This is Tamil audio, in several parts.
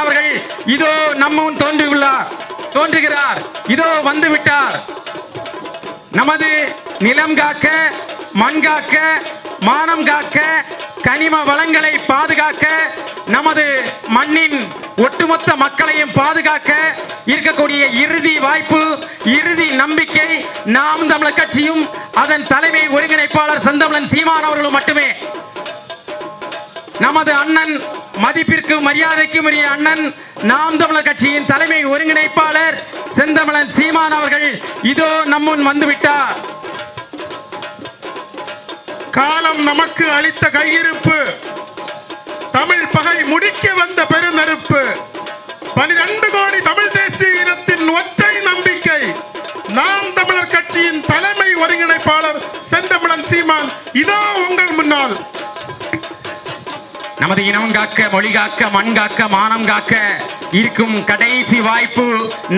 அண்ணன் அவர்கள் இதோ நம்மும் தோன்றியுள்ளார் தோன்றுகிறார். இதோ வந்து விட்டார் நமது நிலம் காக்க மண் காக்க மானம் காக்க கனிம வளங்களை பாதுகாக்க நமது மண்ணின் ஒட்டுமொத்த மக்களையும் பாதுகாக்க இருக்கக்கூடிய இறுதி வாய்ப்பு இறுதி நம்பிக்கை நாம் தமிழர் கட்சியும் அதன் தலைமை ஒருங்கிணைப்பாளர் செந்தமிழன் சீமான் அவர்களும் மட்டுமே. நமது அண்ணன் மதிப்பிற்கு மரியாதைக்கும் உரிய அண்ணன் நாம் தமிழர் கட்சியின் தலைமை ஒருங்கிணைப்பாளர் செந்தமிழன் சீமான் அவர்கள் இதோ நம்முன் வந்துவிட்டார். காலம் நமக்கு அளித்த கையிருப்பு தமிழ் பகை முடிக்க வந்த பெருநெருப்பு பனிரெண்டு கோடி தமிழ் தேசிய இனத்தின் ஒற்றை நம்பிக்கை நாம் தமிழர் கட்சியின் தலைமை ஒருங்கிணைப்பாளர் செந்தமிழன் சீமான் இதோ உங்கள் முன்னால். நமது இனம் காக்க மொழி காக்க மண் காக்க மானம் காக்க இருக்கும் கடைசி வாய்ப்பு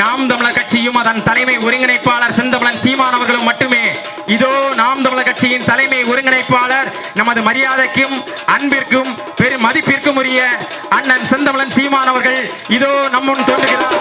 நாம் தமிழர் கட்சியும் அதன் தலைமை ஒருங்கிணைப்பாளர் செந்தமிழன் சீமான் அவர்களும் மட்டுமே. இதோ நாம் தமிழர் கட்சியின் தலைமை ஒருங்கிணைப்பாளர் நமது மரியாதைக்கும் அன்பிற்கும் பெரும் மதிப்பிற்கும் உரிய அண்ணன் செந்தமிழன் சீமான் அவர்கள் இதோ நம்முன் தோன்றுகிறார்.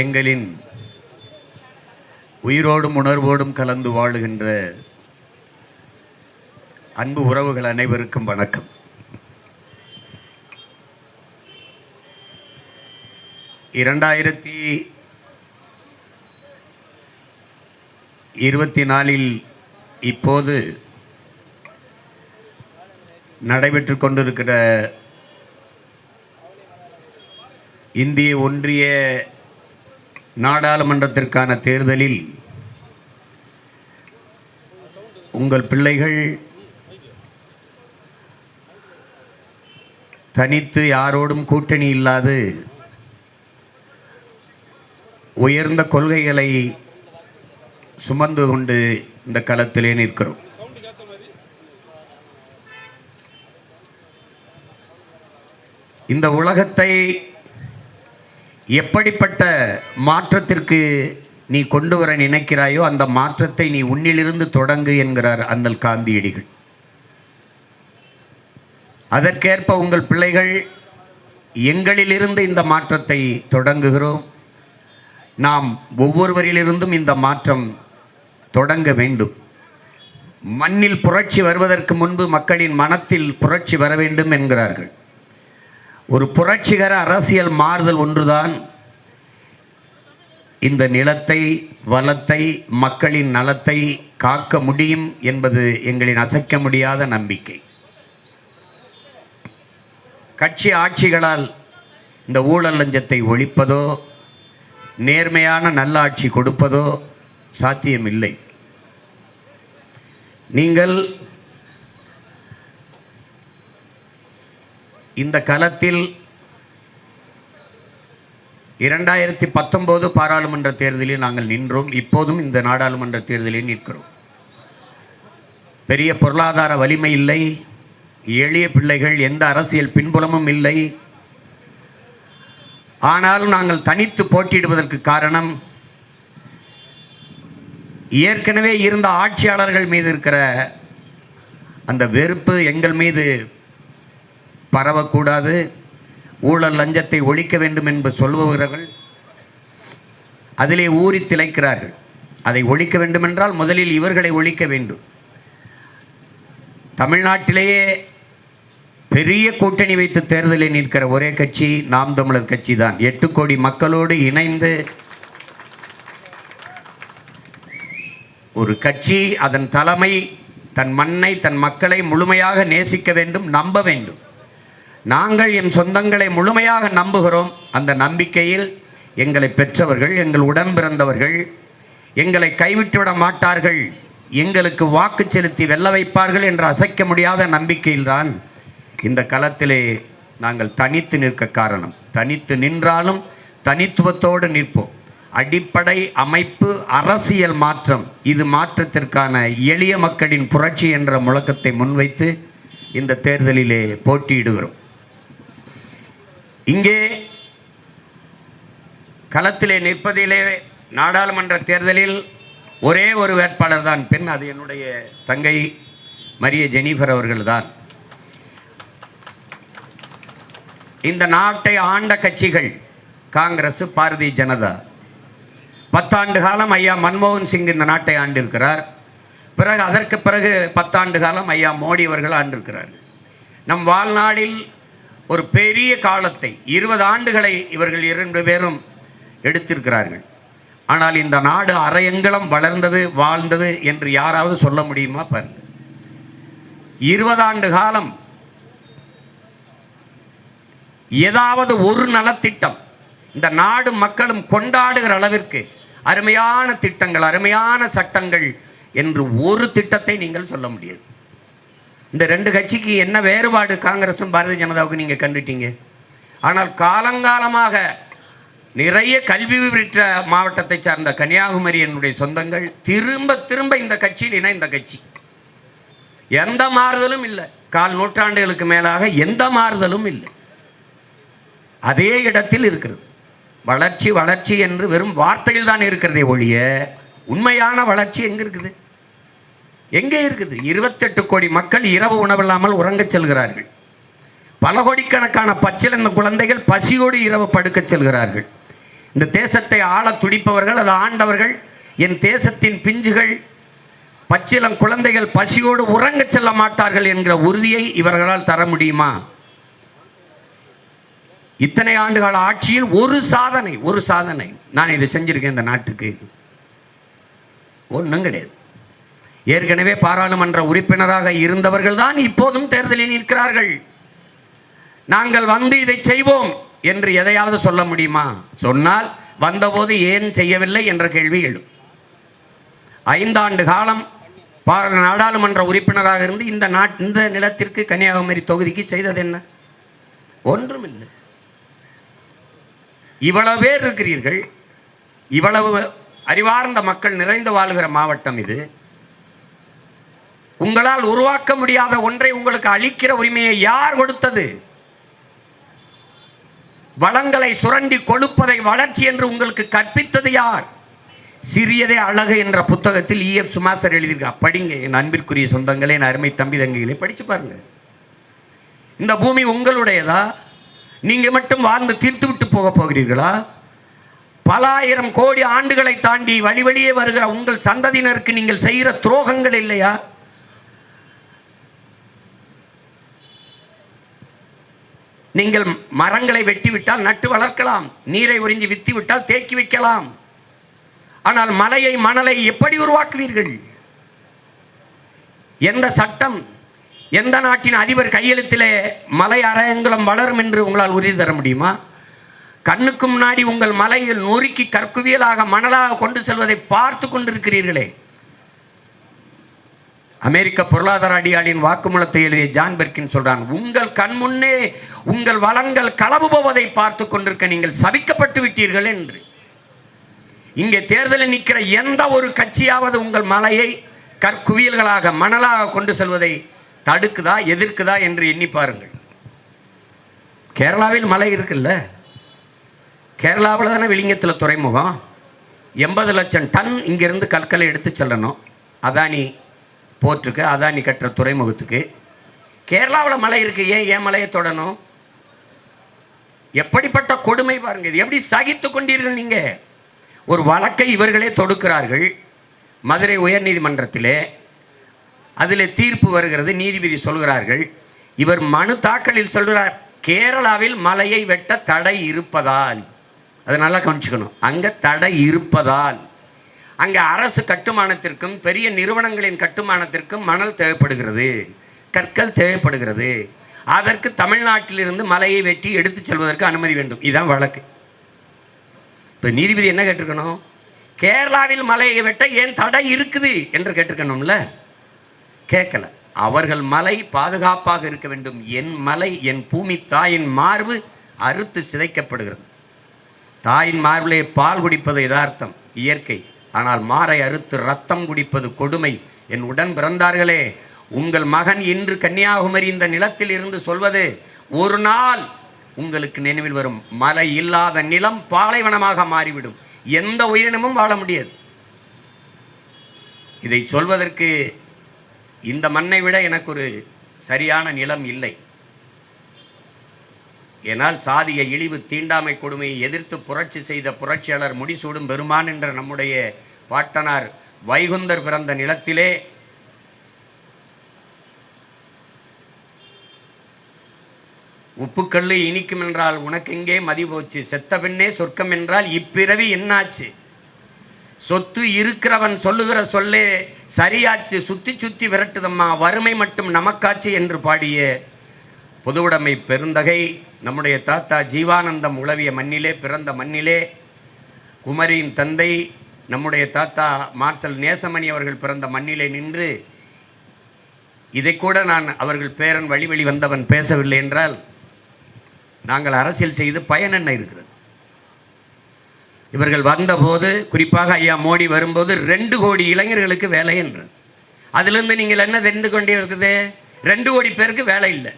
எங்களின் உயிரோடும் உணர்வோடும் கலந்து வாழுகின்ற அன்பு உறவுகள் அனைவருக்கும் வணக்கம். இரண்டாயிரத்தி இருபத்தி நாலில் இப்போது நடைபெற்று கொண்டிருக்கிற இந்திய ஒன்றிய நாடாளுமன்றத்திற்கான தேர்தலில் உங்கள் பிள்ளைகள் தனித்து யாரோடும் கூட்டணி இல்லாது உயர்ந்த கொள்கைகளை சுமந்து கொண்டு இந்த களத்திலே நிற்கிறோம். இந்த உலகத்தை எப்படிப்பட்ட மாற்றத்திற்கு நீ கொண்டு வர நினைக்கிறாயோ அந்த மாற்றத்தை நீ உன்னிலிருந்து தொடங்கு என்கிறார் அண்ணல் காந்தியடிகள். அதற்கேற்ப உங்கள் பிள்ளைகள் எங்களிலிருந்து இந்த மாற்றத்தை தொடங்குகிறோம். நாம் ஒவ்வொருவரிலிருந்தும் இந்த மாற்றம் தொடங்க வேண்டும். மண்ணில் புரட்சி வருவதற்கு முன்பு மக்களின் மனத்தில் புரட்சி வர வேண்டும் என்கிறார்கள். ஒரு புரட்சிகர அரசியல் மாறுதல் ஒன்றுதான் இந்த நிலத்தை வளத்தை மக்களின் நலத்தை காக்க முடியும் என்பது எங்களின் அசைக்க முடியாத நம்பிக்கை. கட்சி ஆட்சிகளால் இந்த ஊழல் லஞ்சத்தை ஒழிப்பதோ நேர்மையான நல்லாட்சி கொடுப்பதோ சாத்தியமில்லை. நீங்கள் இந்த களத்தில் இரண்டாயிரத்தி பத்தொம்போது பாராளுமன்ற தேர்தலில் நாங்கள் நின்றோம். இப்போதும் இந்த நாடாளுமன்ற தேர்தலில் நிற்கிறோம். பெரிய பொருளாதார வலிமை இல்லை. எளிய பிள்ளைகள் எந்த அரசியல் பின்புலமும் இல்லை. ஆனாலும் நாங்கள் தனித்து போட்டியிடுவதற்கு காரணம் ஏற்கனவே இருந்த ஆட்சியாளர்கள் மீது இருக்கிற அந்த வெறுப்பு எங்கள் மீது பரவக்கூடாது. ஊழல் லஞ்சத்தை ஒழிக்க வேண்டும் என்று சொல்பவர்கள் அதிலே ஊறி திளைக்கிறார்கள். அதை ஒழிக்க வேண்டுமென்றால் முதலில் இவர்களை ஒழிக்க வேண்டும். தமிழ்நாட்டிலேயே பெரிய கூட்டணி வைத்து தேர்தலில் நிற்கிற ஒரே கட்சி நாம் தமிழர் கட்சி தான். எட்டு கோடி மக்களோடு இணைந்து ஒரு கட்சி அதன் தலைமை தன் மண்ணை தன் மக்களை முழுமையாக நேசிக்க வேண்டும் நம்ப வேண்டும். நாங்கள் என் சொந்தங்களை முழுமையாக நம்புகிறோம். அந்த நம்பிக்கையில் எங்களை பெற்றவர்கள் எங்கள் உடன் பிறந்தவர்கள் எங்களை கைவிட்டுவிட மாட்டார்கள் எங்களுக்கு வாக்கு செலுத்தி வெல்ல வைப்பார்கள் என்று அசைக்க முடியாத நம்பிக்கையில்தான் இந்த களத்திலே நாங்கள் தனித்து நிற்க காரணம். தனித்து நின்றாலும் தனித்துவத்தோடு நிற்போம். அடிப்படை அமைப்பு அரசியல் மாற்றம் இது மாற்றத்திற்கான எளிய மக்களின் புரட்சி என்ற முழக்கத்தை முன்வைத்து இந்த தேர்தலிலே போட்டியிடுகிறோம். இங்கே களத்திலே நிற்பதிலே நாடாளுமன்ற தேர்தலில் ஒரே ஒரு வேட்பாளர் தான். பெண் அது என்னுடைய தங்கை மரிய ஜெனிஃபர் அவர்கள்தான். இந்த நாட்டை ஆண்ட கட்சிகள் காங்கிரஸ் பாரதிய ஜனதா. பத்தாண்டு காலம் ஐயா மன்மோகன் சிங் இந்த நாட்டை ஆண்டிருக்கிறார். பிறகு அதற்கு பிறகு பத்தாண்டு காலம் ஐயா மோடி அவர்கள் ஆண்டிருக்கிறார் நம் வாழ்நாளில் ஒரு பெரிய காலத்தை இருபது ஆண்டுகளை இவர்கள் இரண்டு பேரும் எடுத்திருக்கிறார்கள். ஆனால் இந்த நாடு அரையங்கலம் வளர்ந்தது வாழ்ந்தது என்று யாராவது சொல்ல முடியுமா பாருங்கள் இருபதாண்டு காலம் ஏதாவது ஒரு நலத்திட்டம் இந்த நாடு மக்களும் கொண்டாடுகிற அளவிற்கு அருமையான திட்டங்கள் அருமையான சட்டங்கள் என்று ஒரு திட்டத்தை நீங்கள் சொல்ல முடியாது. இந்த ரெண்டு கட்சிக்கு என்ன வேறுபாடு காங்கிரஸும் பாரதிய ஜனதாவுக்கு நீங்கள் கண்டுட்டீங்க? ஆனால் காலங்காலமாக நிறைய கல்வி பெற்ற மாவட்டத்தை சார்ந்த கன்னியாகுமரி என்னுடைய சொந்தங்கள் திரும்ப திரும்ப இந்த கட்சியில் இந்த கட்சி. எந்த மாறுதலும் இல்லை. கால் நூற்றாண்டுகளுக்கு மேலாக எந்த மாறுதலும் இல்லை. அதே இடத்தில் இருக்கிறது. வளர்ச்சி வளர்ச்சி என்று வெறும் வார்த்தையில் தான் இருக்கிறதே ஒழிய உண்மையான வளர்ச்சி எங்கே இருக்குது? எங்கே இருக்குது? இருபத்தெட்டு கோடி மக்கள் இரவு உணவில்லாமல் உறங்கச் செல்கிறார்கள். பல கோடிக்கணக்கான பச்சிலந்த குழந்தைகள் பசியோடு இரவு படுக்கச் செல்கிறார்கள். இந்த தேசத்தை ஆள துடிப்பவர்கள் அது ஆண்டவர்கள். என் தேசத்தின் பிஞ்சுகள் பச்சிலம் குழந்தைகள் பசியோடு உறங்க செல்ல மாட்டார்கள் என்கிற உறுதியை இவர்களால் தர முடியுமா? இத்தனை ஆண்டுகால ஆட்சியில் ஒரு சாதனை ஒரு சாதனை. நான் இதை செஞ்சிருக்கேன் இந்த நாட்டுக்கு. ஒன்றும் கிடையாது. ஏற்கனவே பாராளுமன்ற உறுப்பினராக இருந்தவர்கள் தான் இப்போதும் தேர்தலில் நிற்கிறார்கள். நாங்கள் வந்து இதை செய்வோம் என்று எதையாவது சொல்ல முடியுமா? சொன்னால் வந்தபோது ஏன் செய்யவில்லை என்ற கேள்வி எழும். ஐந்தாண்டு காலம் நாடாளுமன்ற உறுப்பினராக இருந்து இந்த நாட் இந்த நிலத்திற்கு கன்னியாகுமரி தொகுதிக்கு செய்தது என்ன? ஒன்றுமில்லை. இவ்வளவு பேர் இருக்கிறீர்கள். இவ்வளவு அறிவார்ந்த மக்கள் நிறைந்து வாழுகிற மாவட்டம் இது. உங்களால் உருவாக்க முடியாத ஒன்றை உங்களுக்கு அளிக்கிற உரிமையை யார் கொடுத்தது? வளங்களை சுரண்டி கொழுப்பதை வளர்ச்சி என்று உங்களுக்கு கற்பித்தது யார்? சிறியதே அழகு என்ற புத்தகத்தில் இஎஃப் சுமாஸ்தர் எழுதியிருக்கா. படிங்க என் அன்பிற்குரிய சொந்தங்களே என் அருமை தம்பி தங்கிகளே படித்து பாருங்க. இந்த பூமி உங்களுடையதா? நீங்கள் மட்டும் வாழ்ந்து தீர்த்து விட்டு போக போகிறீர்களா? பல ஆயிரம் கோடி ஆண்டுகளை தாண்டி வழி வழியே வருகிற உங்கள் சந்ததியினருக்கு நீங்கள் செய்கிற துரோகங்கள் இல்லையா? நீங்கள் மரங்களை வெட்டிவிட்டால் நட்டு வளர்க்கலாம் நீரை உறிஞ்சி வித்து விட்டால் தேக்கி வைக்கலாம். ஆனால் மலையை மணலை எப்படி உருவாக்குவீர்கள்? எந்த சட்டம் எந்த நாட்டின் அதிபர் கையெழுத்திலே மலை அரையங்குளம் வளரும் என்று உங்களால் உறுதி தர முடியுமா? கண்ணுக்கு முன்னாடி உங்கள் மலையில் நொறுக்கி கற்குவியலாக மணலாக கொண்டு செல்வதை பார்த்து கொண்டிருக்கிறீர்களே. அமெரிக்க பொருளாதார அடியாளின் வாக்குமூலத்தை எழுதிய ஜான் பெர்கின் சொல்றான் உங்கள் கண் முன்னே உங்கள் வளங்கள் களவு போவதை பார்த்து கொண்டிருக்க நீங்கள் சபிக்கப்பட்டு விட்டீர்கள் என்று. இங்கே தேர்தலில் நிற்கிற எந்த ஒரு கட்சியாவது உங்கள் மலையை கற்குவியல்களாக மணலாக கொண்டு செல்வதை தடுக்குதா எதிர்க்குதா என்று எண்ணி பாருங்கள். கேரளாவில் மலை இருக்குல்ல? கேரளாவில் தானே விளிங்கத்தில் துறைமுகம்? எண்பது லட்சம் டன் இங்கிருந்து கற்களை எடுத்து செல்லணும். அதானி போர்ட்டுக்கு அதானி கட்டுற துறைமுகத்துக்கு. கேரளாவில் மலை இருக்கு. ஏன் ஏன் மலையை தொடணும்? எப்படிப்பட்ட கொடுமை பாருங்க. இது எப்படி சகித்து கொண்டீர்கள் நீங்க? ஒரு வழக்கை இவர்களே தொடுக்கிறார்கள். மதுரை உயர்நீதிமன்றத்திலே அதில் தீர்ப்பு வருகிறது. நீதிபதி சொல்கிறார்கள் இவர் மனு தாக்கலில் சொல்கிறார் கேரளாவில் மலையை வெட்ட தடை இருப்பதால். அதை நல்லா கவனிச்சுக்கணும். அங்கே தடை இருப்பதால். அங்கே அரசு கட்டுமானத்திற்கும் பெரிய நிறுவனங்களின் கட்டுமானத்திற்கும் மணல் தேவைப்படுகிறது. கற்கள் தேவைப்படுகிறது. அதற்கு தமிழ்நாட்டிலிருந்து மலையை வெட்டி எடுத்துச் செல்வதற்கு அனுமதி வேண்டும். இதுதான் வழக்கு. இப்போ நீதிபதி என்ன கேட்டிருக்கணும்? கேரளாவில் மலையை வெட்ட ஏன் தடை இருக்குது என்று கேட்டிருக்கணும்ல? கேட்கல. அவர்கள் மலை பாதுகாப்பாக இருக்க வேண்டும். என் மலை என் பூமி தாயின் மார்பு அறுத்து சிதைக்கப்படுகிறது. தாயின் மார்பிலே பால் குடிப்பது யதார்த்தம் இயற்கை. ஆனால் மாறை அறுத்து ரத்தம் குடிப்பது கொடுமை. என் உடன் பிறந்தார்களே உங்கள் மகன் இன்று கன்னியாகுமரி இந்த நிலத்தில் இருந்து சொல்வது ஒரு நாள் உங்களுக்கு நினைவில் வரும் மலை இல்லாத நிலம் பாலைவனமாக மாறிவிடும். எந்த உயிரினமும் வாழ முடியாது. இதை சொல்வதற்கு இந்த மண்ணை விட எனக்கு ஒரு சரியான நிலம் இல்லை. ஏனால் சாதிய இழிவு தீண்டாமை கொடுமையை எதிர்த்து புரட்சி செய்த புரட்சியாளர் முடிசூடும் பெருமான் என்ற நம்முடைய பாட்டனார் வைகுந்தர் பிறந்த நிலத்திலே உப்புக்கல்லு இனிக்கும் என்றால் உனக்கெங்கே மதி போச்சு. செத்த பெண்ணே சொர்க்கம் என்றால் இப்பிறவி என்னாச்சு? சொத்து இருக்கிறவன் சொல்லுகிற சொல்லே சரியாச்சு. சுத்தி சுத்தி விரட்டுதம்மா. வறுமை மட்டும் நமக்காச்சு என்று பாடிய பொதுவுடைமை பெருந்தகை நம்முடைய தாத்தா ஜீவானந்தம் உளவிய மண்ணிலே பிறந்த மண்ணிலே குமரியின் தந்தை நம்முடைய தாத்தா மார்சல் நேசமணி அவர்கள் பிறந்த மண்ணிலே நின்று இதை கூட நான் அவர்கள் பேரன் வழி வழி வந்தவன் பேசவில்லை என்றால் நாங்கள் அரசியல் செய்து பயன் என்ன இருக்கிறது? இவர்கள் வந்தபோது குறிப்பாக ஐயா மோடி வரும்போது ரெண்டு கோடி இளைஞர்களுக்கு வேலை என்று. அதிலிருந்து நீங்கள் என்ன தெரிந்து கொண்டே இருக்குது ரெண்டு கோடி பேருக்கு வேலை இல்லை.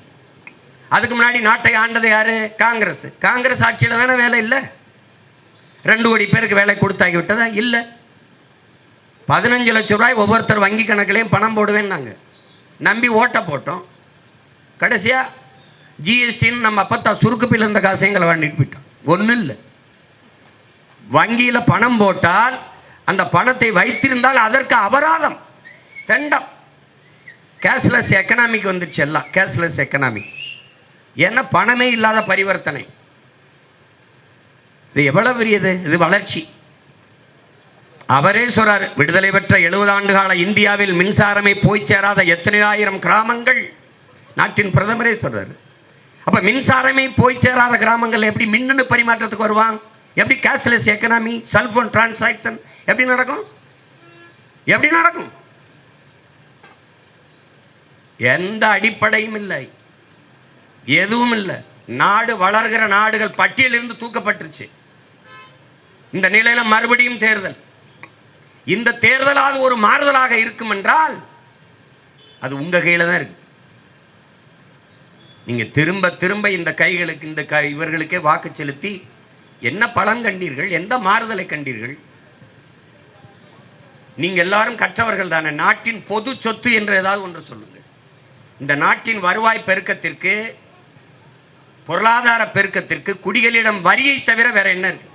அதுக்கு முன்னாடி நாட்டை ஆண்டது யாரு? காங்கிரஸ். காங்கிரஸ் ஆட்சியில் தானே வேலை இல்லை? ரெண்டு கோடி பேருக்கு வேலை கொடுத்தாகி விட்டதா? இல்லை. பதினஞ்சு லட்சம் ரூபாய் ஒவ்வொருத்தர் வங்கி கணக்குலையும் பணம் போடுவேன் நாங்கள் நம்பி ஓட்டை போட்டோம். கடைசியாக ஜிஎஸ்டின்னு நம்ம அப்பத்தா சுருக்குப்பில் இருந்த காசைங்களை வாங்கிட்டு போயிட்டோம். ஒன்றும் இல்லை. வங்கியில் பணம் போட்டால் அந்த பணத்தை வைத்திருந்தால் அதற்கு அபராதம். தண்டம். கேஷ்லெஸ் எக்கனாமிக் வந்துடுச்சு எல்லாம். கேஷ்லெஸ் எக்கனாமிக் ஏன்னா பணமே இல்லாத பரிவர்த்தனை. இது எவ்வளவு பெரியது? இது வளர்ச்சி. அவரே சொல்றார் விடுதலை பெற்ற எழுபது ஆண்டு கால இந்தியாவில் மின்சாரமே போய் சேராத எத்தனை ஆயிரம் கிராமங்கள். நாட்டின் பிரதமரே சொல்றாரு. அப்ப மின்சாரமே போய் சேராத கிராமங்கள் எப்படி மின்னணு பரிமாற்றத்துக்கு வருவான் எப்படி கேஷ்லெஸ் எக்கனாமி செல்போன் டிரான்சாக்ஷன் எப்படி நடக்கும்? எப்படி நடக்கும்? எந்த அடிப்படையும் இல்லை. எதுவும் இல்லை. நாடு வளர்கிற நாடுகள் பட்டியலிருந்து தூக்கப்பட்டுருச்சு. இந்த நிலையில மறுபடியும் தேர்தல். இந்த தேர்தலாக ஒரு மாறுதலாக இருக்கும் என்றால் அது உங்க கையில தான் இருக்கு. நீங்க திரும்ப திரும்ப இந்த கைகளுக்கு இந்த க இவர்களுக்கே வாக்கு செலுத்தி என்ன பலன் கண்டீர்கள் எந்த மாறுதலை கண்டீர்கள்? நீங்க எல்லாரும் கற்றவர்கள் தானே நாட்டின் பொது சொத்து என்று ஏதாவது ஒன்று சொல்லுங்கள். இந்த நாட்டின் வருவாய் பெருக்கத்திற்கு பொருளாதார பெருக்கத்திற்கு குடிகளிடம் வரியை தவிர வேற என்ன இருக்கு?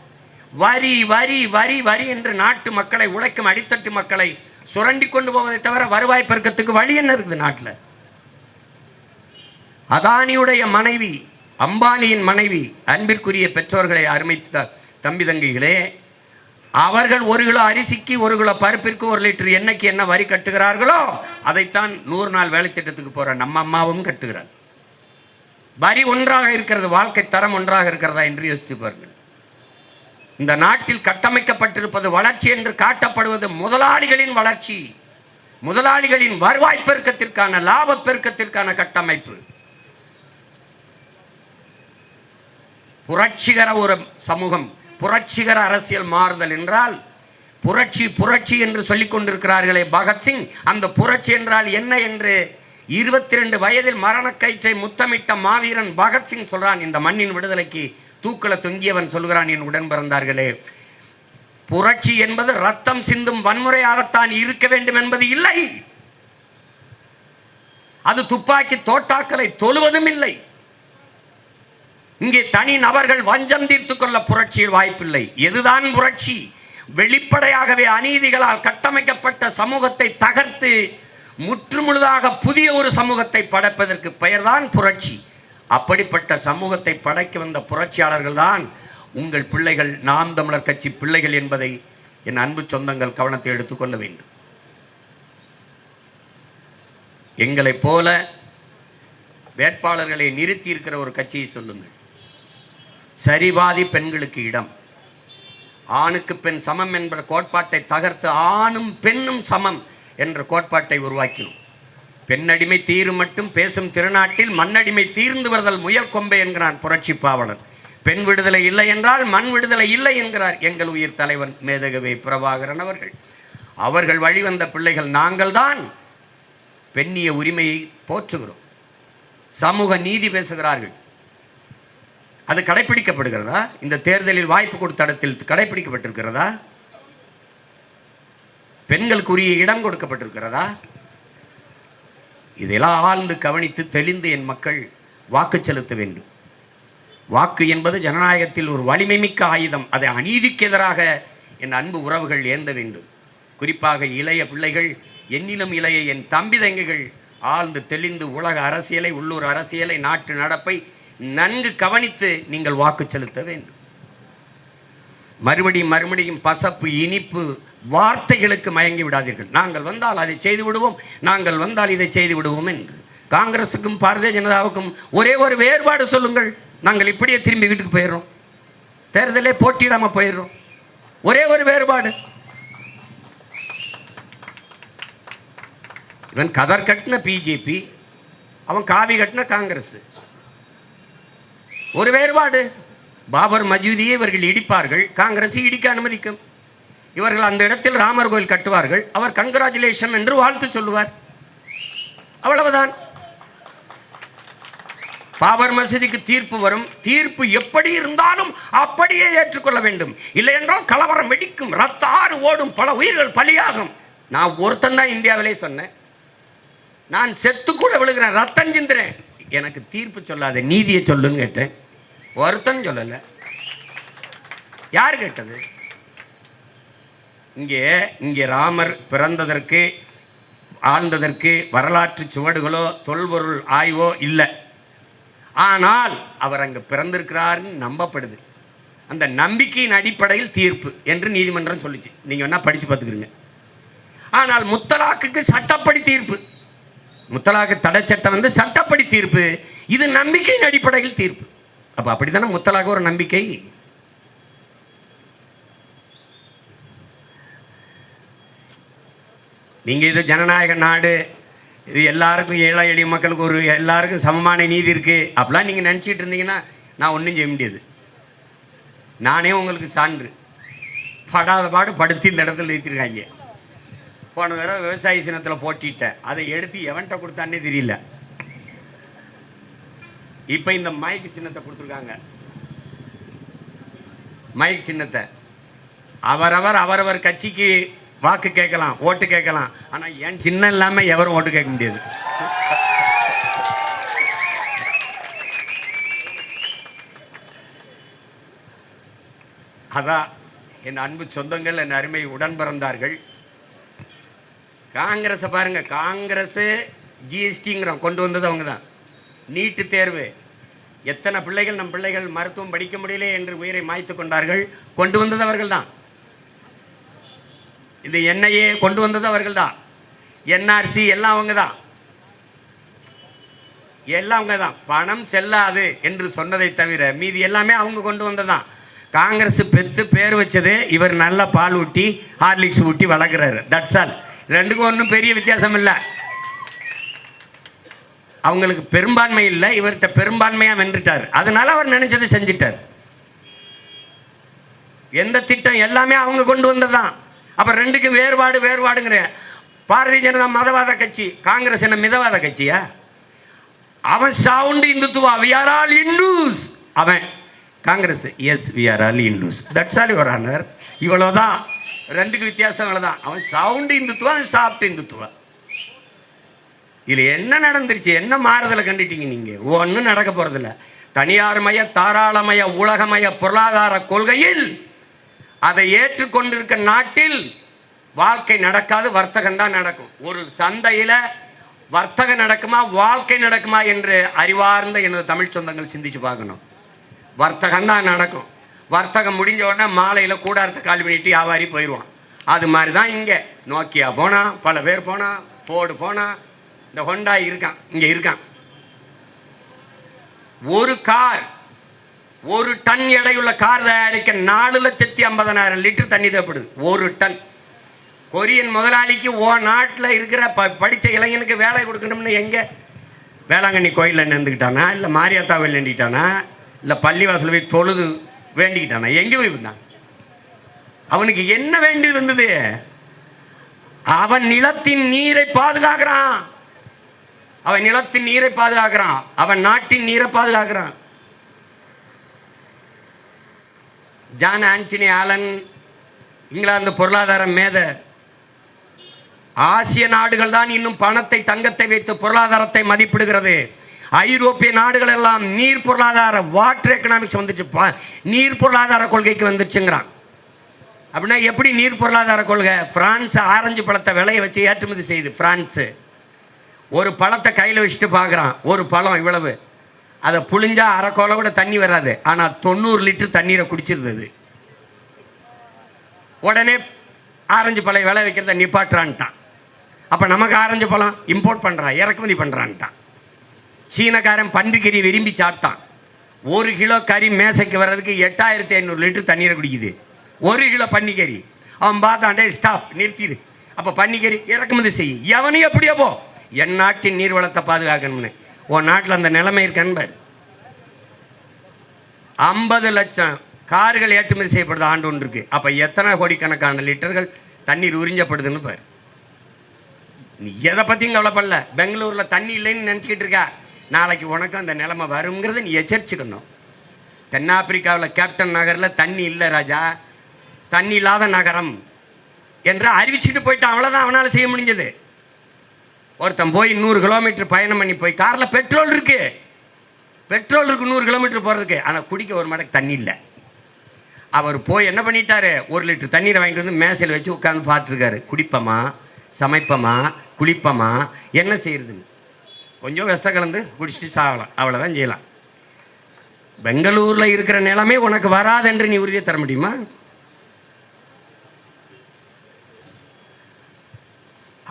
வரி வரி வரி வரி என்று நாட்டு மக்களை உழைக்கும் அடித்தட்டு மக்களை சுரண்டி கொண்டு போவதை தவிர வருவாய் பெருக்கத்துக்கு வழி என்ன இருக்குது நாட்டில்? அதானியுடைய மனைவி அம்பானியின் மனைவி அன்பிற்குரிய பெற்றோர்களை அருமை த- தம்பி தங்கிகளே அவர்கள் ஒரு கிலோ அரிசிக்கு ஒரு கிலோ பருப்பிற்கு ஒரு லிட்டர் எண்ணெய்க்கு என்ன வரி கட்டுகிறார்களோ அதைத்தான் நூறு நாள் வேலை திட்டத்துக்கு போகிற நம்ம அம்மாவும் கட்டுகிறார். வரி ஒன்றாக இருக்கிறது வாழ்க்கை தரம் ஒன்றாக இருக்கிறதா என்று யோசித்து பாருங்கள். இந்த நாட்டில் கட்டமைக்கப்பட்டிருப்பது வளர்ச்சி என்று காட்டப்படுவது முதலாளிகளின் வளர்ச்சி முதலாளிகளின் வருவாய் பெருக்கத்திற்கான லாப பெருக்கத்திற்கான கட்டமைப்பு. புரட்சிகர ஒரு சமூகம் புரட்சிகர அரசியல் மாறுதல் என்றால் புரட்சி புரட்சி என்று சொல்லிக் கொண்டிருக்கிறார்களே பகத்சிங் அந்த புரட்சி என்றால் என்ன என்று இருபத்தி ரெண்டு வயதில் மரணக்கயிற்றை முத்தமிட்ட மாவீரன் பகத்சிங் சொல்றான் இந்த மண்ணின் விடுதலைக்கு தூக்கல தொங்கியவன் சொல்கிறான் என் உடன் பிறந்தார்களே புரட்சி என்பது ரத்தம் சிந்தும் வன்முறையாகத்தான் இருக்க வேண்டும் என்பது இல்லை. அது துப்பாக்கி தோட்டாக்களை தொழுவதும் இல்லை. இங்கே தனி நபர்கள் வஞ்சம் தீர்த்து கொள்ள புரட்சியில் வாய்ப்பில்லை. எதுதான் புரட்சி? வெளிப்படையாகவே அநீதிகளால் கட்டமைக்கப்பட்ட சமூகத்தை தகர்த்து முற்றுமுழுதாக புதிய ஒரு சமூகத்தை படைப்பதற்கு பெயர்தான் புரட்சி. அப்படிப்பட்ட சமூகத்தை படைக்க வந்த புரட்சியாளர்கள் தான் உங்கள் பிள்ளைகள் நாம் தமிழர் கட்சி பிள்ளைகள் என்பதை என் அன்பு சொந்தங்கள் கவனத்தை எடுத்துக்கொள்ள வேண்டும். எங்களைப் போல வேட்பாளர்களை நிறுத்தி இருக்கிற ஒரு கட்சியை சொல்லுங்கள். சரிவாதி பெண்களுக்கு இடம். ஆணுக்கு பெண் சமம் என்ற கோட்பாட்டை தகர்த்து ஆணும் பெண்ணும் சமம். என்ற கோட்பாட்டை உருவாக்கினோம். பெண்ணடிமை தீரும் மட்டும் பேசும் திருநாட்டில் மண்ணடிமை தீர்ந்து வருதல் முயல் கொம்பை என்கிறான் புரட்சி பாவலன். பெண் விடுதலை இல்லை என்றால் மண் விடுதலை இல்லை என்கிறார் எங்கள் உயிர் தலைவன் மேதகவே பிரபாகரன் அவர்கள். அவர்கள் வழிவந்த பிள்ளைகள் நாங்கள்தான் பெண்ணிய உரிமையை போற்றுகிறோம். சமூக நீதி பேசுகிறார்கள். அது கடைபிடிக்கப்படுகிறதா இந்த தேர்தலில் வாய்ப்பு கொடுத்த இடத்தில் கடைபிடிக்கப்பட்டிருக்கிறதா பெண்களுக்குரிய இடம் கொடுக்கப்பட்டிருக்கிறதா? இதெல்லாம் ஆழ்ந்து கவனித்து தெளிந்து என் மக்கள் வாக்கு செலுத்த வேண்டும். வாக்கு என்பது ஜனநாயகத்தில் ஒரு வலிமை மிக்க ஆயுதம். அதை அநீதிக்கு எதிராக என் அன்பு உறவுகள் ஏந்த வேண்டும். குறிப்பாக இளைய பிள்ளைகள் என்னிலும் இளைய என் தம்பி தங்கைகள் ஆழ்ந்து தெளிந்து உலக அரசியலை உள்ளூர் அரசியலை நாட்டு நடப்பை நன்கு கவனித்து நீங்கள் வாக்கு செலுத்த வேண்டும். மறுபடியும் மறுபடியும் பசப்பு இனிப்பு வார்த்தைகளுக்கு மயங்கி விடாதீர்கள். நாங்கள் வந்தால் அதை செய்து விடுவோம் நாங்கள் வந்தால் இதை செய்து விடுவோம் என்று. காங்கிரஸுக்கும் பாரதிய ஜனதாவுக்கும் ஒரே ஒரு வேறுபாடு சொல்லுங்கள். நாங்கள் இப்படியே திரும்பி வீட்டுக்கு போயிடுறோம். தேர்தலே போட்டியிடாமல் போயிடுறோம். ஒரே ஒரு வேறுபாடு. இவன் கதர் கட்டின பிஜேபி அவன் காவி கட்டின காங்கிரஸ். ஒரு வேறுபாடு. பாபர் மஜூதியை இவர்கள் இடிப்பார்கள் காங்கிரஸ் இடிக்க அனுமதிக்கும். இவர்கள் அந்த இடத்தில் ராமர் கோயில் கட்டுவார்கள் அவர் கங்க்ராச்சுலேஷன் என்று வாழ்த்து சொல்லுவார். அவ்வளவுதான். பாபர் மசூதிக்கு தீர்ப்பு வரும். தீர்ப்பு எப்படி இருந்தாலும் அப்படியே ஏற்றுக்கொள்ள வேண்டும். இல்லை என்றால் கலவரம் வெடிக்கும் ரத்த ஆறு ஓடும் பல உயிர்கள் பலியாகும். நான் ஒருத்தன் தான் இந்தியாவிலே சொன்னேன். நான் செத்து கூட விழுகிறேன் ரத்தம் சிந்துறேன். எனக்கு தீர்ப்பு சொல்லாத நீதியை சொல்லுன்னு கேட்டேன். ஒருத்தன் சொல்லலை. யார் கேட்டது? இங்கே இங்கே ராமர் பிறந்ததற்கு ஆழ்ந்ததற்கு வரலாற்று சுவடுகளோ தொல்பொருள் ஆய்வோ இல்லை. ஆனால் அவர் அங்கே பிறந்திருக்கிறாருன்னு நம்பப்படுது. அந்த நம்பிக்கையின் அடிப்படையில் தீர்ப்பு என்று நீதிமன்றம் சொல்லிச்சு. நீங்கள் வேணால் படித்து பார்த்துக்கிறீங்க. ஆனால் முத்தலாக்குக்கு சட்டப்படி தீர்ப்பு. முத்தலாக்கு தடை சட்டம் வந்து சட்டப்படி தீர்ப்பு. இது நம்பிக்கையின் அடிப்படையில் தீர்ப்பு. அப்போ அப்படி தானே முத்தலாக ஒரு நம்பிக்கை? நீங்கள் இது ஜனநாயக நாடு இது எல்லாருக்கும் ஏழை எளிய மக்களுக்கு ஒரு எல்லாருக்கும் சமமான நீதி இருக்குது அப்படிலாம் நீங்கள் நினச்சிட்டு இருந்தீங்கன்னா நான் ஒன்றும் செய்ய முடியாது. நானே உங்களுக்கு சான்று. படாத பாடு படுத்தி இந்த இடத்துல நிறுத்திருக்காங்க. போன தடவை விவசாய சினத்தில் போட்டிட்டேன் அதை எடுத்து எவன்கிட்ட கொடுத்தான்னே தெரியல. இப்போ இந்த மைக் சின்னத்தை கொடுத்துருக்காங்க. மைக் சின்னத்தை. அவரவர் அவரவர் கட்சிக்கு வாக்கு கேட்கலாம் ஓட்டு கேட்கலாம். ஆனால் என் சின்னம் இல்லாமல் எவரும் ஓட்டு கேட்க முடியாது. அதான் என் அன்பு சொந்தங்கள் என் அருமை உடன் பிறந்தார்கள். காங்கிரஸை பாருங்கள் காங்கிரஸு ஜிஎஸ்டிங்கிறோம் கொண்டு வந்தது அவங்க தான் நீட்டு தேர்வு. எத்தனை பிள்ளைகள் நம் பிள்ளைகள் மருத்துவம் படிக்க முடியல என்று உயிரை மாய்த்து கொண்டார்கள்? கொண்டு வந்தது அவர்கள் தான் இந்த எண்ணெயே கொண்டு வந்தது அவர்கள் தான் என்ஆர்சி எல்லாம் அவங்க தான் எல்லாம் அவங்க தான் பணம் செல்லாது என்று சொன்னதை தவிர மீதி எல்லாமே அவங்க கொண்டு வந்தது தான் காங்கிரஸ் பெத்து பேர் வச்சது இவர் நல்ல பால் ஊட்டி ஹார்லிக்ஸ் ஊட்டி வளர்க்குறாரு. தட்ஸ் ஆல் ரெண்டுக்கும் ஒன்றும் பெரிய வித்தியாசம் இல்லை. அவங்களுக்கு பெரும்பான்மை இல்லை இவர்கிட்ட பெரும்பான்மையாக வென்றுட்டார் அதனால அவர் நினைச்சதை செஞ்சிட்டார். எந்த திட்டம் எல்லாமே அவங்க கொண்டு வந்ததுதான். அப்போ ரெண்டுக்கும் வேறுபாடு வேறுபாடுங்கிற. பாரதிய ஜனதா மதவாத கட்சி காங்கிரஸ் என்ன மிதவாத கட்சியா? அவன் sound Hindutva we are all Hindus அவன் Congress S we are all Hindus that's all your honour இவ்வளோதான் ரெண்டுக்கு வித்தியாசம் இவ்வளோதான் அவன் சவுண்ட் இந்துத்துவா அவன் சாப்பிட்டு இந்துத்துவா. இதில் என்ன நடந்துருச்சு? என்ன மாறுதலை கண்டுட்டீங்க நீங்கள் ஒன்றும் நடக்க போகிறதில்ல தனியார்மய தாராளமய உலகமய பொருளாதார கொள்கையில் அதை ஏற்றுக்கொண்டிருக்க நாட்டில் வாழ்க்கை நடக்காது வர்த்தகம் தான் நடக்கும். ஒரு சந்தையில் வர்த்தகம் நடக்குமா வாழ்க்கை நடக்குமா என்று அறிவார்ந்த எனது தமிழ் சொந்தங்கள் சிந்திச்சு பார்க்கணும். வர்த்தகம் தான் நடக்கும். வர்த்தகம் முடிஞ்ச உடனே மாலையில் கூடாரத்தை கால் பண்ணிட்டு வியாபாரி போயிடுவான் அது மாதிரி தான் இங்கே. நோக்கியா போனால் பல பேர் போனால் ஃபோர்டு போனால் இந்த ஹொண்டா இருக்கான். இங்கே இருக்கான். ஒரு கார் ஒரு டன் எடையுள்ள கார் தயாரிக்க நாலு லட்சத்தி ஐம்பதனாயிரம் லிட்டர் தண்ணி தேவைப்படுது. ஒரு டன். கொரியன் முதலாளிக்கு ஓ நாட்டில் இருக்கிற ப படித்த இளைஞனுக்கு வேலை கொடுக்கணும்னு எங்கே? வேளாங்கண்ணி கோயிலில் நின்றுக்கிட்டானா இல்லை மாரியாத்தா கோயில் நின்றுக்கிட்டானா இல்லை பள்ளிவாசல் போய் தொழுது வேண்டிக்கிட்டானா எங்கே போய் இருந்தான்? அவனுக்கு என்ன வேண்டி இருந்தது அவன் நிலத்தின் நீரை பாதுகாக்கிறான். அவன் நிலத்தின் நீரை பாதுகாக்கிறான். அவன் நாட்டின் நீரை பாதுகாக்கிறான். ஜான் ஆண்டனி ஆலன் இங்கிலாந்து பொருளாதார மேத. ஆசிய நாடுகள் தான் இன்னும் பணத்தை தங்கத்தை வைத்து பொருளாதாரத்தை மதிப்பிடுகிறது. ஐரோப்பிய நாடுகள் எல்லாம் நீர் பொருளாதார வாட்டர் எக்கனாமிக்ஸ் வந்துச்சு. பா- நீர் பொருளாதார கொள்கைக்கு வந்துருச்சுங்கிறான். அப்படின்னா எப்படி நீர் பொருளாதார கொள்கை? பிரான்ஸ் ஆரஞ்சு பழத்தை விளைய வச்சு ஏற்றுமதி செய்யுது பிரான்ஸு. ஒரு பழத்தை கையில் வச்சுட்டு பார்க்குறான் ஒரு பழம் இவ்வளவு. அதை புழிஞ்சால் அரைக்கோலை கூட தண்ணி வராது. ஆனால் தொண்ணூறு லிட்டர் தண்ணீரை குடிச்சிருந்தது உடனே ஆரஞ்சு பழம் விளை வைக்கிறத நிப்பாட்டுறான்ட்டான். அப்போ நமக்கு ஆரஞ்சு பழம் இம்போர்ட் பண்ணுறான் இறக்குமதி பண்ணுறான்ட்டான் சீனக்காரன் பன்றிக்கறி விரும்பி சாப்பிட்டான். ஒரு கிலோ கறி மேசைக்கு வர்றதுக்கு எட்டாயிரத்தி ஐநூறு லிட்டர் தண்ணீரை குடிக்குது. ஒரு கிலோ பன்னிக்கறி. அவன் பார்த்தான் டே ஸ்டாப் நிறுத்திடு. அப்போ பன்னிக்கறி இறக்குமதி செய் எவனையும் எப்படியோ போ. என் நாட்டின் நீர்வளத்தை பாதுகாக்கணும்னு. உன் நாட்டில் அந்த நிலைமை இருக்கான்னு ஐம்பது லட்சம் கார்கள் ஏற்றுமதி செய்யப்படுது ஆண்டு ஒன்று இருக்குது அப்போ எத்தனை கோடிக்கணக்கான லிட்டர்கள் தண்ணீர் உறிஞ்சப்படுதுன்னு பார். நீ எதை பற்றியும் கவலைப்படல. பெங்களூரில் தண்ணி இல்லைன்னு நினச்சிக்கிட்டு இருக்கா. நாளைக்கு உனக்கும் அந்த நிலைமை வருங்கிறத நீ எச்சரிச்சுக்கணும். தென்னாப்பிரிக்காவில் கேப்டன் நகரில் தண்ணி இல்லை ராஜா. தண்ணி இல்லாத நகரம். என்று அறிவிச்சுட்டு போயிட்டான் அவ்வளோதான் அவனால் செய்ய முடிஞ்சது. ஒருத்தன் போய் நூறு கிலோமீட்டர் பயணம் பண்ணி போய் காரில் பெட்ரோல் இருக்கு. பெட்ரோல் இருக்கு நூறு கிலோமீட்டர் போகிறதுக்கு ஆனால் குடிக்க ஒரு மடக்கு தண்ணி இல்லை. அவர் போய் என்ன பண்ணிட்டாரு? ஒரு லிட்டர் தண்ணீரை வாங்கிட்டு வந்து மேசையில் வச்சு உட்காந்து பார்த்துருக்காரு. குடிப்பமா? சமைப்பமா? குளிப்பமா? என்ன செய்யறதுன்னு. கொஞ்சம் வெஸ்த கலந்து குடிச்சிட்டு சாகலாம். அவ்வளோதான் செய்யலாம். பெங்களூரில் இருக்கிற நிலமே உனக்கு வராதென்று நீ உறுதியை தர முடியுமா?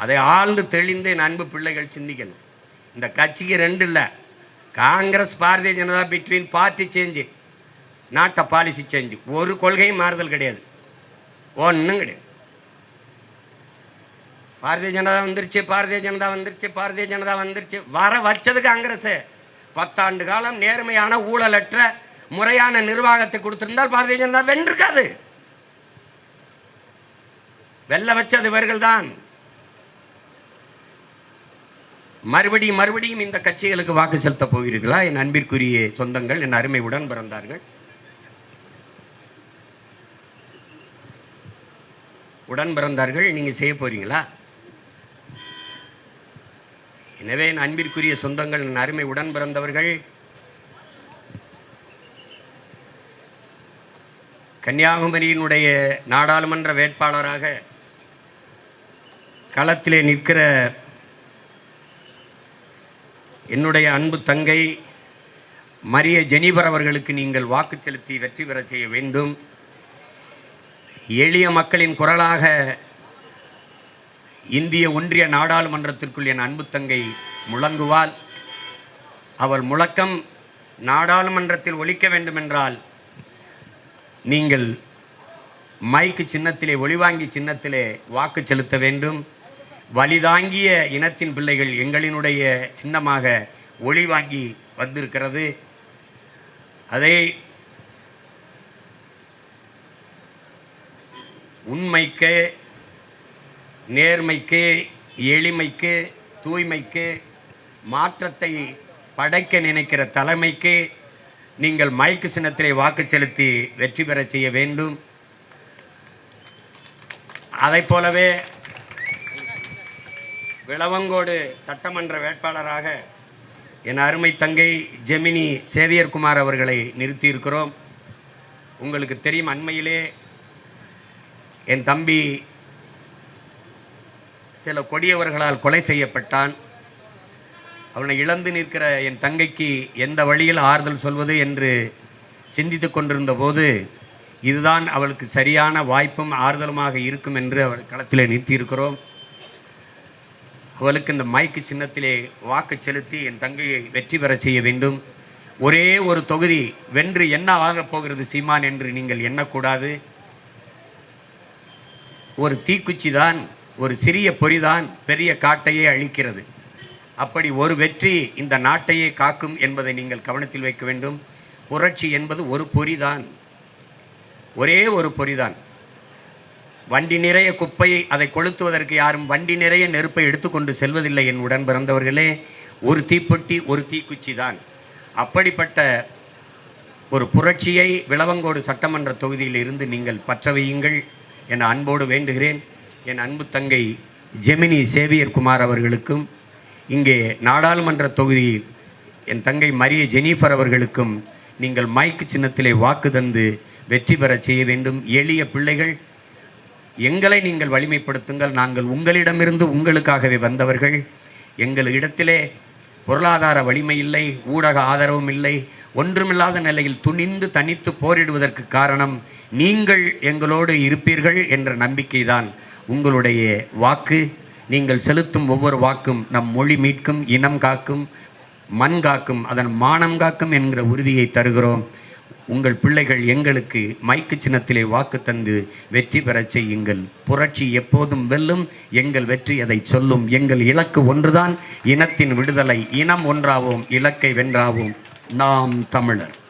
அதை ஆழ்ந்து தெளிந்து என் அன்பு பிள்ளைகள் சிந்திக்கணும். இந்த கட்சிக்கு ரெண்டு இல்லை. Congress Bharatiya Janata between party change நாட்டை பாலிசி சேஞ்சு ஒரு கொள்கையும் மாறுதல் கிடையாது. ஒன்றும் கிடையாது. பாரதிய ஜனதா வந்துருச்சு பாரதிய ஜனதா வந்துருச்சு பாரதிய ஜனதா வந்துருச்சு. வர வச்சது காங்கிரஸ் பத்தாண்டு காலம் நேர்மையான ஊழலற்ற முறையான நிர்வாகத்தை கொடுத்திருந்தால் பாரதிய ஜனதா வென்றிருக்காது. வெல்ல வச்சது இவர்கள் தான் மறுபடியும் மறுபடியும் இந்த கட்சிகளுக்கு வாக்கு செலுத்தப் போகிறீர்களா? என் அன்பிற்குரிய சொந்தங்கள் என் அருமை உடன் பிறந்தார்கள் உடன் பிறந்தார்கள் நீங்கள் செய்ய போகிறீங்களா எனவே என் அன்பிற்குரிய சொந்தங்கள் என் அருமை உடன் பிறந்தவர்கள் கன்னியாகுமரியினுடைய நாடாளுமன்ற வேட்பாளராக களத்திலே நிற்கிற என்னுடைய அன்பு தங்கை மரிய ஜெனிபர் அவர்களுக்கு நீங்கள் வாக்கு செலுத்தி வெற்றி பெறச் செய்ய வேண்டும். எளிய மக்களின் குரலாக இந்திய ஒன்றிய நாடாளுமன்றத்திற்குள் என் அன்பு தங்கை முழங்குவாள். அவள் முழக்கம் நாடாளுமன்றத்தில் ஒலிக்க வேண்டுமென்றால் நீங்கள் மைக்கு சின்னத்திலே ஒளிவாங்கி சின்னத்திலே வாக்கு செலுத்த வேண்டும். வலிதாங்கிய இனத்தின் பிள்ளைகள் எங்களினுடைய சின்னமாக ஒளி வாங்கி வந்திருக்கிறது. அதை உண்மைக்கு நேர்மைக்கு எளிமைக்கு தூய்மைக்கு மாற்றத்தை படைக்க நினைக்கிற தலைமைக்கு நீங்கள் மைக்கு சின்னத்திலே வாக்கு செலுத்தி வெற்றி பெறச் செய்ய வேண்டும். அதைப் போலவே விளவங்கோடு சட்டமன்ற வேட்பாளராக என் அருமை தங்கை ஜெமினி சேவியர்குமார் அவர்களை நிறுத்தியிருக்கிறோம். உங்களுக்கு தெரியும் அண்மையிலே என் தம்பி சில கொடியவர்களால் கொலை செய்யப்பட்டான். அவனை இழந்து நிற்கிற என் தங்கைக்கு எந்த வழியில் ஆறுதல் சொல்வது என்று சிந்தித்து கொண்டிருந்த போது இதுதான் அவளுக்கு சரியான வாய்ப்பும் ஆறுதலுமாக இருக்கும் என்று அவர் களத்தில் நிறுத்தியிருக்கிறோம். அவளுக்கு இந்த மைக்கு சின்னத்திலே வாக்கு செலுத்தி என் தங்கையை வெற்றி பெறச் செய்ய வேண்டும். ஒரே ஒரு தொகுதி வென்று என்ன ஆகப் போகிறது சீமான் என்று நீங்கள் எண்ணக்கூடாது. ஒரு தீக்குச்சி தான் ஒரு சிறிய பொறிதான் பெரிய காட்டையே அழிக்கிறது அப்படி ஒரு வெற்றி இந்த நாட்டையே காக்கும் என்பதை நீங்கள் கவனத்தில் வைக்க வேண்டும். புரட்சி என்பது ஒரு பொறிதான். ஒரே ஒரு பொறிதான். வண்டி நிறைய குப்பையை அதை கொளுத்துவதற்கு யாரும் வண்டி நிறைய நெருப்பை எடுத்துக்கொண்டு செல்வதில்லை என் உடன் பிறந்தவர்களே. ஒரு தீப்பெட்டி ஒரு தீக்குச்சி தான் அப்படிப்பட்ட ஒரு புரட்சியை விளவங்கோடு சட்டமன்ற தொகுதியில் இருந்து நீங்கள் பற்றவையுங்கள். என அன்போடு வேண்டுகிறேன். என் அன்பு தங்கை ஜெமினி சேவியர் குமார் அவர்களுக்கும் இங்கே நாடாளுமன்ற தொகுதியில் என் தங்கை மரிய ஜெனிஃபர் அவர்களுக்கும் நீங்கள் மைக்கு சின்னத்திலே வாக்கு தந்து வெற்றி பெறச் செய்ய வேண்டும். எளிய பிள்ளைகள் எங்களை நீங்கள் வலிமைப்படுத்துங்கள். நாங்கள் உங்களிடமிருந்து உங்களுக்காகவே வந்தவர்கள். எங்கள் இடத்திலே பொருளாதார வலிமை இல்லை ஊடக ஆதரவும் இல்லை ஒன்றுமில்லாத நிலையில் துணிந்து தனித்து போரிடுவதற்கு காரணம் நீங்கள் எங்களோடு இருப்பீர்கள் என்ற நம்பிக்கைதான் உங்களுடைய வாக்கு. நீங்கள் செலுத்தும் ஒவ்வொரு வாக்கும் நம் மொழி மீட்கும் இனம் காக்கும் மண் காக்கும் அதன் மானம் காக்கும் என்கிற உறுதியை தருகிறோம். உங்கள் பிள்ளைகள் எங்களுக்கு மைக்கு சின்னத்திலே வாக்கு தந்து வெற்றி பெறச் செய்யுங்கள். புரட்சி எப்போதும் வெல்லும் எங்கள் வெற்றி அதை சொல்லும். எங்கள் இலக்கு ஒன்றுதான் இனத்தின் விடுதலை. இனம் ஒன்றாவோம் இலக்கை வென்றாவோம். நாம் தமிழர்.